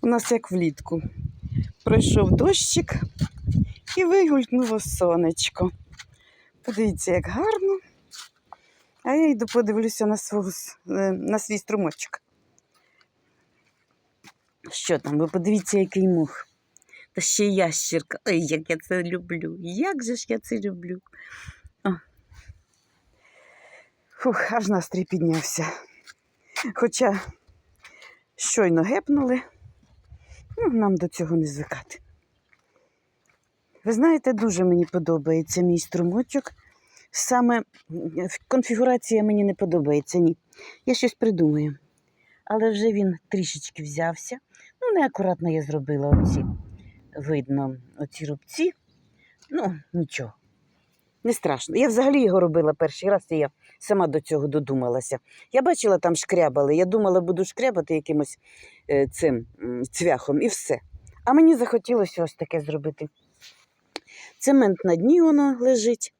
У нас як влітку. Пройшов дощик і вигулькнуло сонечко. Подивіться, як гарно. А я йду подивлюся на, свого, е, на свій струмочок. Що там? Ви подивіться, який мух. Та ще ящірка. Ой, як я це люблю. Як же ж я це люблю. О. Фух, аж настрій піднявся. Хоча щойно гепнули, ну, нам до цього не звикати. Ви знаєте, дуже мені подобається мій струмочок. Саме конфігурація мені не подобається, ні. Я щось придумаю. Але вже він трішечки взявся. Ну, неакуратно я зробила оці, видно, оці рубці. Ну, нічого. Не страшно. Я взагалі його робила перший раз, і я сама до цього додумалася. Я бачила, там шкрябали. Я думала, буду шкрябати якимось е, цим цвяхом і все. А мені захотілося ось таке зробити. Цемент на дні воно лежить.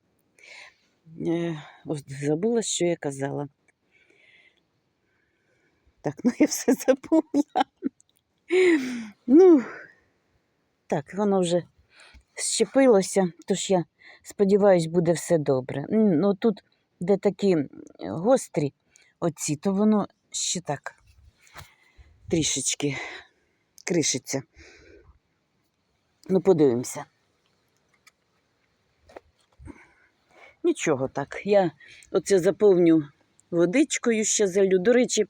Е, ось забула, що я казала. Так, ну я все забула. Ну, так, воно вже щепилося, тож я сподіваюсь, буде все добре. Ну тут, де такі гострі оці, то воно ще так трішечки кришиться. Ну, подивимося. Нічого так. Я оце заповню водичкою ще залю. До речі,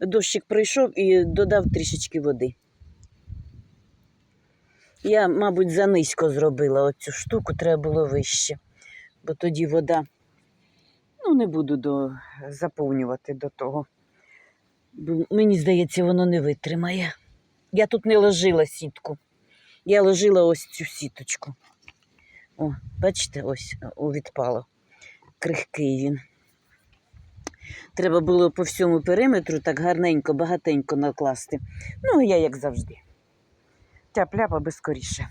дощик пройшов і додав трішечки води. Я, мабуть, занизько зробила оцю штуку, треба було вище, бо тоді вода. Ну, не буду до... заповнювати до того. Бо мені здається, воно не витримає. Я тут не ложила сітку. Я ложила ось цю сіточку. О, бачите, ось о, відпало. Крихкий він. Треба було по всьому периметру так гарненько, багатенько накласти. Ну, а я як завжди. Тяп-ляпа би скоріше.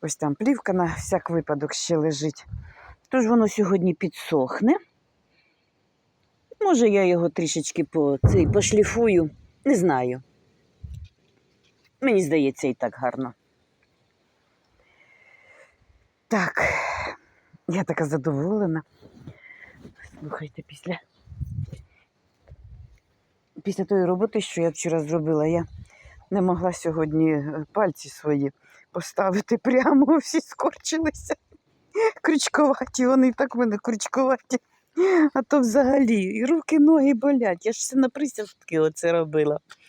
Ось там плівка на всяк випадок ще лежить. Тож воно сьогодні підсохне. Може, я його трішечки по, цей, пошліфую. Не знаю. Мені здається, і так гарно. Так, я така задоволена. Слухайте, після, після тої роботи, що я вчора зробила, я не могла сьогодні е, пальці свої поставити прямо, всі скорчилися. Крючковаті, вони так мене крючковаті. А то взагалі і руки, ноги болять. Я ж все на присядки оце робила.